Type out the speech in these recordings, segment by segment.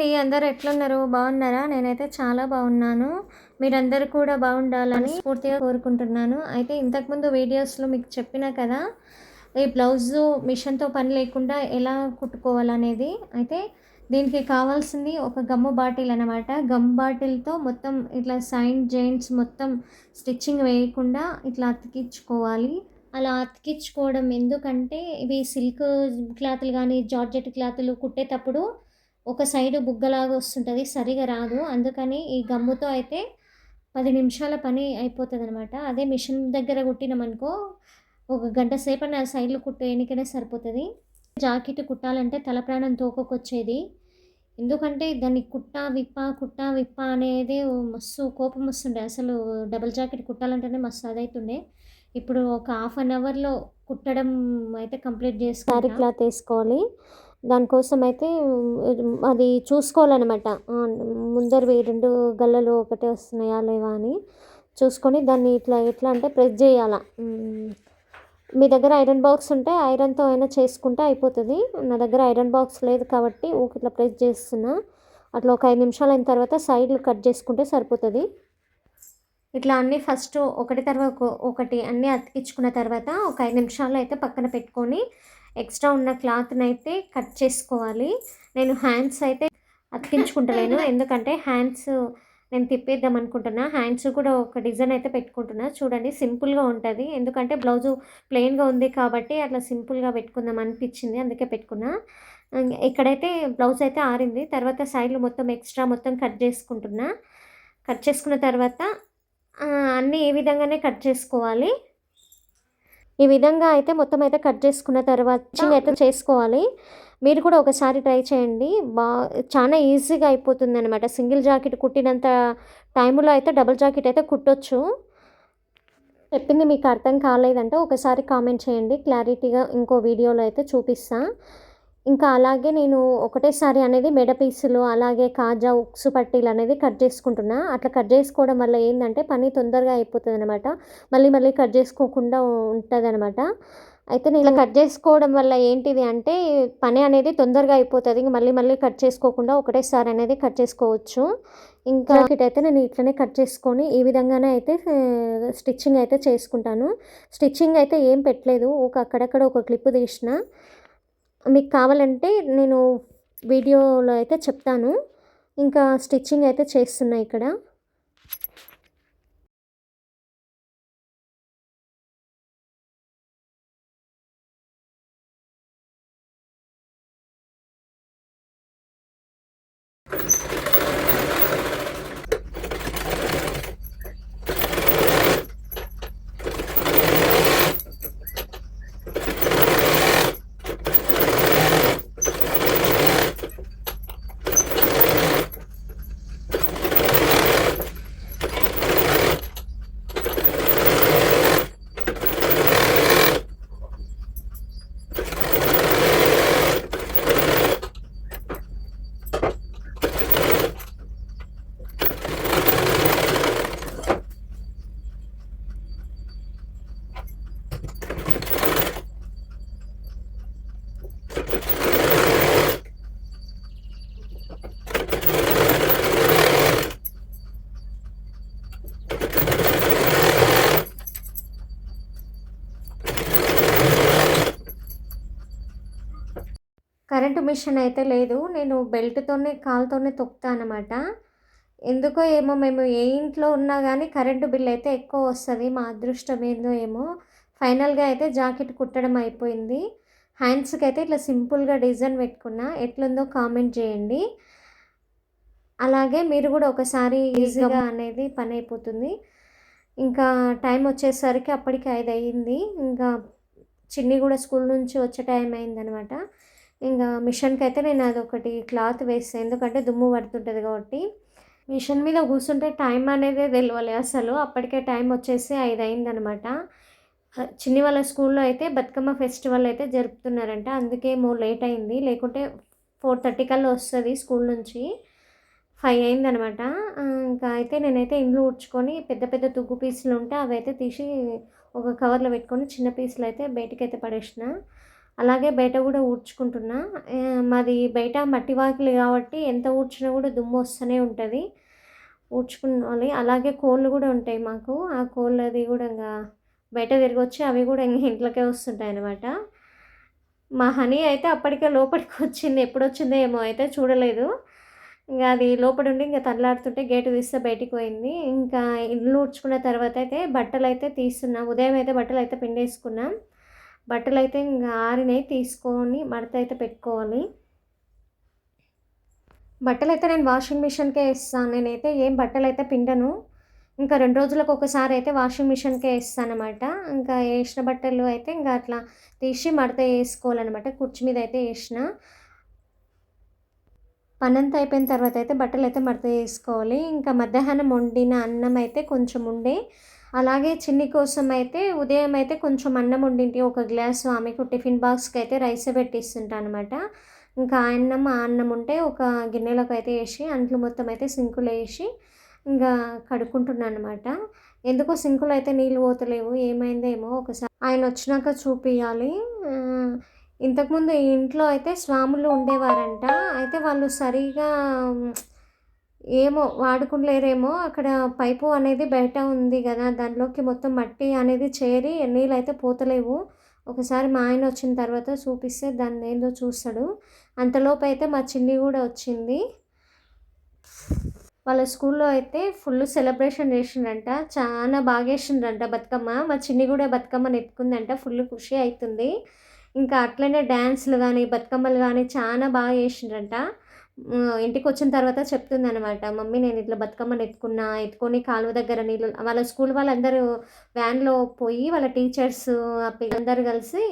అండి అందరు ఎట్లున్నారు? బాగున్నారా? నేనైతే చాలా బాగున్నాను. మీరందరూ కూడా బాగుండాలని పూర్తిగా కోరుకుంటున్నాను. అయితే ఇంతకుముందు వీడియోస్లో మీకు చెప్పినా కదా ఈ బ్లౌజు మిషన్తో పని లేకుండా ఎలా కుట్టుకోవాలనేది. అయితే దీనికి కావాల్సింది ఒక గమ్ము బాటిల్ అనమాట గమ్ బాటిల్తో మొత్తం ఇట్లా సైన్ జైంట్స్ మొత్తం స్టిచ్చింగ్ వేయకుండా ఇట్లా అతికించుకోవాలి. అలా అతికించుకోవడం ఎందుకంటే ఇవి సిల్క్ క్లాతులు కానీ జార్జెట్ క్లాతులు కుట్టేటప్పుడు ఒక సైడు బుగ్గలాగా వస్తుంటుంది సరిగా రాదు. అందుకని ఈ గమ్ముతో అయితే పది నిమిషాల పని అయిపోతుంది అనమాట అదే మిషన్ దగ్గర కుట్టినామనుకో ఒక గంట సేపు నా సైడ్లు కుట్టు ఎన్నికనే సరిపోతుంది. జాకెట్ కుట్టాలంటే తల ప్రాణం తోకొచ్చేది ఎందుకంటే దాన్ని కుట్ట విప్ప కుట్ట విప్ప అనేది మస్తు కోపం వస్తుండే. అసలు డబుల్ జాకెట్ కుట్టాలంటేనే మస్తు అదైతుండే. ఇప్పుడు ఒక హాఫ్ అన్ అవర్లో కుట్టడం అయితే కంప్లీట్ చేసుకోవాలి క్లాత్ వేసుకోవాలి. దానికోసం అయితే అది చూసుకోవాలన్నమాట. ముందర ముందరవి రెండు గల్లలు ఒకటే వస్తున్నాయా లేవా అని చూసుకొని దాన్ని ఇట్లా ఎట్లా అంటే ప్రెస్ చేయాల. మీ దగ్గర ఐరన్ బాక్స్ ఉంటే ఐరన్తో అయినా చేసుకుంటే అయిపోతుంది. నా దగ్గర ఐరన్ బాక్స్ లేదు కాబట్టి ఊకి ఇట్లా ప్రెస్ చేస్తున్నా. అట్లా ఒక ఐదు నిమిషాలు అయిన తర్వాత సైడ్లు కట్ చేసుకుంటే సరిపోతుంది. ఇట్లా అన్నీ ఫస్ట్ ఒకటి తర్వాత ఒకటి అన్నీ అతికించుకున్న తర్వాత ఒక ఐదు నిమిషాలు అయితే పక్కన పెట్టుకొని ఎక్స్ట్రా ఉన్న క్లాత్ని అయితే కట్ చేసుకోవాలి. నేను హ్యాండ్స్ అయితే అతికించుకుంటలేను. ఎందుకంటే హ్యాండ్స్ నేను తిప్పేద్దాం అనుకుంటున్నా. హ్యాండ్స్ కూడా ఒక డిజైన్ అయితే పెట్టుకుంటున్నా. చూడండి సింపుల్గా ఉంటుంది. ఎందుకంటే బ్లౌజు ప్లెయిన్గా ఉంది కాబట్టి అట్లా సింపుల్గా పెట్టుకుందాం అనిపించింది. అందుకే పెట్టుకున్నా. ఇంక ఇక్కడైతే బ్లౌజ్ అయితే ఆరింది. తర్వాత సైడ్లు మొత్తం ఎక్స్ట్రా మొత్తం కట్ చేసుకుంటున్నా. కట్ చేసుకున్న తర్వాత అన్నీ ఈ విధంగానే కట్ చేసుకోవాలి. ఈ విధంగా అయితే మొత్తం అయితే కట్ చేసుకున్న తర్వాత అయితే చేసుకోవాలి. మీరు కూడా ఒకసారి ట్రై చేయండి. బా చాలా ఈజీగా అయిపోతుంది అనమాట సింగిల్ జాకెట్ కుట్టినంత టైంలో అయితే డబుల్ జాకెట్ అయితే కుట్టొచ్చు. చెప్పింది మీకు అర్థం కాలేదంటే ఒకసారి కామెంట్ చేయండి. క్లారిటీగా ఇంకో వీడియోలో అయితే చూపిస్తాను ఇంకా అలాగే నేను ఒకటేసారి అనేది మెడ పీసులు అలాగే కాజా ఉక్సు పట్టీలు అనేది కట్ చేసుకుంటున్నా. అట్లా కట్ చేసుకోవడం వల్ల ఏంటంటే పని తొందరగా అయిపోతుంది అనమాట మళ్ళీ మళ్ళీ కట్ చేసుకోకుండా ఉంటుంది అనమాట అయితే నేను ఇలా కట్ చేసుకోవడం వల్ల ఏంటిది అంటే పని అనేది తొందరగా అయిపోతుంది. ఇంక మళ్ళీ మళ్ళీ కట్ చేసుకోకుండా ఒకటేసారి అనేది కట్ చేసుకోవచ్చు. ఇంకా అయితే నేను ఇట్లనే కట్ చేసుకొని ఈ విధంగానే అయితే స్టిచ్చింగ్ అయితే చేసుకుంటాను. స్టిచ్చింగ్ అయితే ఏం పెట్టలేదు. ఒక అక్కడక్కడ ఒక క్లిప్ తీసిన. మీకు కావాలంటే నేను వీడియోలో అయితే చెప్తాను. ఇంకా స్టిచ్చింగ్ అయితే చేస్తున్నా ఇక్కడ కరెంటు మిషన్ అయితే లేదు. నేను బెల్ట్తోనే కాలుతోనే తొక్కుతా అనమాట ఎందుకో ఏమో మేము ఏ ఇంట్లో ఉన్నా కానీ కరెంటు బిల్ అయితే ఎక్కువ వస్తుంది. మా అదృష్టం ఏందో ఏమో. ఫైనల్గా అయితే జాకెట్ కుట్టడం అయిపోయింది. హ్యాండ్స్కి అయితే ఇట్లా సింపుల్గా డిజైన్ పెట్టుకున్నా. ఎట్లుందో కామెంట్ చేయండి. అలాగే మీరు కూడా ఒకసారి ఈజీగా అనేది పని అయిపోతుంది. ఇంకా టైం వచ్చేసరికి అప్పటికి ఐదు అయ్యింది ఇంకా చిన్ని కూడా స్కూల్ నుంచి వచ్చే టైం అయిందనమాట ఇంకా మిషన్కి అయితే నేను అది ఒకటి క్లాత్ వేస్తాను ఎందుకంటే దుమ్ము పడుతుంటుంది కాబట్టి మిషన్ మీద కూర్చుంటే టైం అనేది తెలియలే అసలు. అప్పటికే టైం వచ్చేసి ఐదు అయిందనమాట చిన్ని వాళ్ళ స్కూల్లో అయితే బతుకమ్మ ఫెస్టివల్ అయితే జరుపుతున్నారంట. అందుకే మో లేట్ అయింది లేకుంటే ఫోర్ థర్టీ కల్లా వస్తుంది స్కూల్ నుంచి. ఫైవ్ అయిందనమాట ఇంకా అయితే నేనైతే ఇండ్లు ఉడ్చుకొని పెద్ద పెద్ద తుగ్గు పీసులు ఉంటే అవి అయితే తీసి ఒక కవర్లో పెట్టుకొని చిన్న పీసులు అయితే బయటికి అయితే పడేసిన. అలాగే బయట కూడా ఊడ్చుకుంటున్నా. మాది బయట మట్టి వాకిలి కాబట్టి ఎంత ఊడ్చినా కూడా దుమ్ము వస్తూనే ఉంటుంది. ఊడ్చుకోవాలి అలాగే కోళ్ళు కూడా ఉంటాయి మాకు. ఆ కోళ్ళు అది కూడా ఇంకా బయట తిరిగొచ్చి అవి కూడా ఇంక ఇంట్లోకే వస్తుంటాయి అనమాట మా హనీ అయితే అప్పటికే లోపలికి వచ్చింది. ఎప్పుడు వచ్చిందో ఏమో అయితే చూడలేదు. ఇంకా అది లోపల ఉండి ఇంకా తల్లాడుతుంటే గేటు తీస్తే బయటికి పోయింది. ఇంకా ఇల్లు ఊడ్చుకున్న తర్వాత అయితే బట్టలు అయితే తీస్తున్నాం. ఉదయం అయితే బట్టలు అయితే పిండేసుకున్నాం. బట్టలు అయితే ఇంకా ఆరినాయి తీసుకొని మడత అయితే పెట్టుకోవాలి. బట్టలు అయితే నేను వాషింగ్ మిషన్కే వేస్తాను నేనైతే ఏం బట్టలు అయితే పిండను. ఇంకా రెండు రోజులకు ఒకసారి అయితే వాషింగ్ మిషన్కే వేస్తాను అనమాట ఇంకా వేసిన బట్టలు అయితే ఇంకా అట్లా తీసి మడత వేసుకోవాలన్నమాట కుర్చీ మీద అయితే వేసిన పనంతా అయిపోయిన తర్వాత అయితే బట్టలు అయితే మడత వేసుకోవాలి. ఇంకా మధ్యాహ్నం వండిన అన్నం అయితే కొంచెం ఉండే. అలాగే చిన్ని కోసం అయితే ఉదయం అయితే కొంచెం అన్నం వండింటి. ఒక గ్లాసు ఆమెకు టిఫిన్ బాక్స్కి అయితే రైస్ పెట్టిస్తుంటాను అనమాట ఇంకా అన్నం ఆ అన్నం ఉంటే ఒక గిన్నెలోకి అయితే వేసి అంట్లు మొత్తం అయితే సింకులో వేసి ఇంకా కడుక్కుంటున్నాను అనమాట ఎందుకో సింకులో అయితే నీళ్ళు పోతలేవు. ఏమైందేమో ఒకసారి. ఆయన వచ్చినాక చూపించాలి ఇంతకుముందు ఇంట్లో అయితే స్వాములు ఉండేవారంట. అయితే వాళ్ళు సరిగా ఏమో వాడుకోలేరేమో అక్కడ పైపు అనేది బయట ఉంది కదా దానిలోకి మొత్తం మట్టి అనేది చేరి నీళ్ళు అయితే పోతలేవు. ఒకసారి మా ఆయన వచ్చిన తర్వాత చూపిస్తే దాన్ని ఏందో చూస్తాడు. అంతలోపు అయితే మా చిన్ని కూడా వచ్చింది. వాళ్ళ స్కూల్లో అయితే ఫుల్ సెలబ్రేషన్ చేసిండ్రంట. చాలా బాగా వేసిండ్రంట బతుకమ్మ. మా చిన్ని కూడా బతుకమ్మని ఎత్తుకుందంట ఫుల్ ఖుషి అవుతుంది ఇంకా అట్లనే డ్యాన్స్లు కానీ బతుకమ్మలు కానీ చాలా బాగా చేసిండ్రంట. ఇంటికి వచ్చిన తర్వాత చెప్తుంది అనమాట మమ్మీ నేను ఇట్లా బతుకమ్మని ఎత్తుకున్నా ఎత్తుకొని కాలువ దగ్గర నీళ్ళు వాళ్ళ స్కూల్ వాళ్ళందరూ వ్యాన్లో పోయి వాళ్ళ టీచర్స్ పిల్లలందరూ కలిసి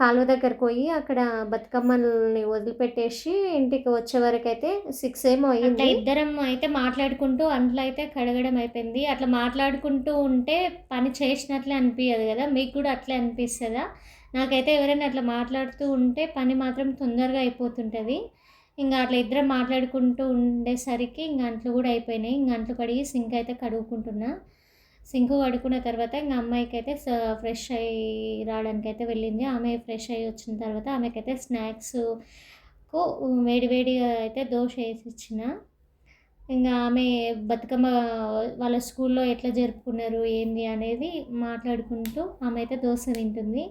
కాలువ దగ్గరకు పోయి అక్కడ బతుకమ్మల్ని వదిలిపెట్టేసి ఇంటికి వచ్చే వరకు అయితే సిక్స్ ఏమో అయ్యింది ఇద్దరం అయితే మాట్లాడుకుంటూ అంట్లో అయితే కడగడం అయిపోయింది. అట్లా మాట్లాడుకుంటూ ఉంటే పని చేసినట్లే అనిపించదు కదా మీకు కూడా అట్లే అనిపిస్తుందా? నాకైతే ఎవరైనా అట్లా మాట్లాడుతూ ఉంటే పని మాత్రం తొందరగా అయిపోతుంటుంది. ఇంకా అట్లా ఇద్దరం మాట్లాడుకుంటూ ఉండేసరికి ఇంక అంట్లు కూడా అయిపోయినాయి. ఇంక అంట్లు కడిగి సింక్ అయితే కడుగుకుంటున్నా. సింక్ కడుక్కున్న తర్వాత ఇంకా అమ్మాయికి అయితే ఫ్రెష్ అయ్యి రావడానికి అయితే వెళ్ళింది. ఆమె ఫ్రెష్ అయ్యి వచ్చిన తర్వాత ఆమెకైతే స్నాక్స్కు వేడివేడిగా అయితే దోశ వేసి ఇచ్చిన. ఇంకా ఆమె బతుకమ్మ వాళ్ళ స్కూల్లో ఎట్లా జరుపుకున్నారు ఏంది అనేది మాట్లాడుకుంటూ ఆమె అయితే దోశ తింటుంది.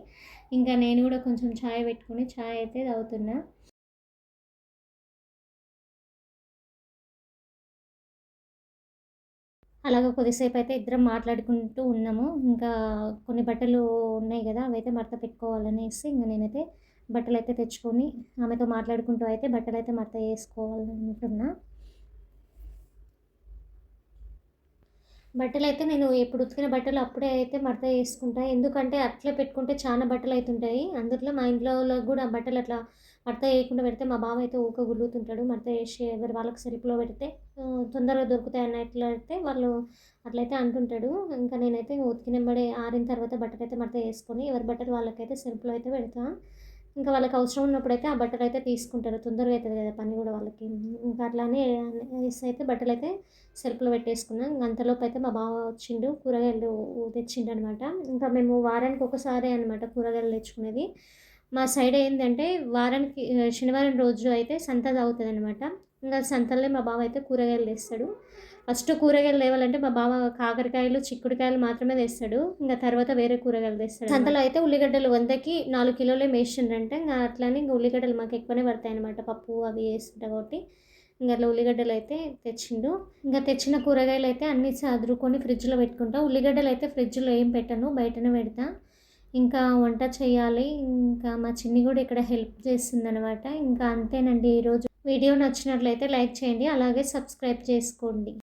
ఇంకా నేను కూడా కొంచెం ఛాయ్ పెట్టుకుని ఛాయ్ అయితే తాగుతున్నా. అలాగ కొద్దిసేపు అయితే ఇద్దరం మాట్లాడుకుంటూ ఉన్నాము. ఇంకా కొన్ని బట్టలు ఉన్నాయి కదా అవైతే మడత పెట్టుకోవాలనేసి ఇంకా నేనైతే బట్టలు అయితే తెచ్చుకొని ఆమెతో మాట్లాడుకుంటూ అయితే బట్టలు అయితే మడత వేసుకోవాలనుకుంటున్నా. బట్టలు అయితే నేను ఎప్పుడు ఉతికిన బట్టలు అప్పుడే అయితే మడత వేసుకుంటా. ఎందుకంటే అట్లే పెట్టుకుంటే చాలా బట్టలు అవుతుంటాయి అందులో మా ఇంట్లో కూడా బట్టలు అట్లా మడత వేయకుండా పెడితే మా బావ అయితే ఊక గుల్లుతుంటాడు మడత వేసి ఎవరి వాళ్ళకి సరిపులో పెడితే తొందరగా దొరుకుతాయి అన్నట్లయితే వాళ్ళు అట్లయితే అంటుంటాడు. ఇంకా నేనైతే ఉతికినబడే ఆరిన తర్వాత బట్టలు అయితే మడత వేసుకొని ఎవరి బట్టలు వాళ్ళకైతే సెల్ఫ్లో అయితే పెడతాను ఇంకా వాళ్ళకి అవసరం ఉన్నప్పుడైతే ఆ బట్టలు అయితే తీసుకుంటారు. తొందరగా అవుతుంది కదా పని కూడా వాళ్ళకి. ఇంకా అట్లానే అయితే బట్టలు అయితే సెల్ఫ్లో పెట్టేసుకున్నాం. అంతలోపు అయితే మా బావ వచ్చిండు. కూరగాయలు తెచ్చిండు అనమాట ఇంకా మేము వారానికి ఒకసారి అనమాట కూరగాయలు తెచ్చుకునేది. మా సైడ్ ఏంటంటే వారానికి శనివారం రోజు అయితే సంత అవుతుంది అనమాట ఇంకా సంతల్లో మా బావ అయితే కూరగాయలు తెస్తాడు. ఫస్ట్ కూరగాయలు లేవాలంటే మా బావ కాకరకాయలు చిక్కుడుకాయలు మాత్రమే తెస్తాడు. ఇంకా తర్వాత వేరే కూరగాయలు తెస్తాడు సంతలో అయితే ఉల్లిగడ్డలు వందకి నాలుగు కిలోలే వేసిండ్రంటే ఇంకా అట్లానే ఇంకా ఉల్లిగడ్డలు మాకు ఎక్కువనే పడతాయి అనమాట పప్పు అవి వేస్తుంటా కాబట్టి. ఇంకా అట్లా ఉల్లిగడ్డలు అయితే తెచ్చిండు. ఇంకా తెచ్చిన కూరగాయలు అయితే అన్ని చదురుకొని ఫ్రిడ్జ్లో పెట్టుకుంటా. ఉల్లిగడ్డలు అయితే ఫ్రిడ్జ్లో ఏం పెట్టను బయటనే పెడతా. ఇంకా వంట చేయాలి. ఇంకా మా చిన్ని కూడా ఇక్కడ హెల్ప్ చేస్తుంది అనమాట ఇంకా అంతేనండి. ఈరోజు వీడియో నచ్చినట్లయితే లైక్ చేయండి అలాగే సబ్స్క్రైబ్ చేసుకోండి.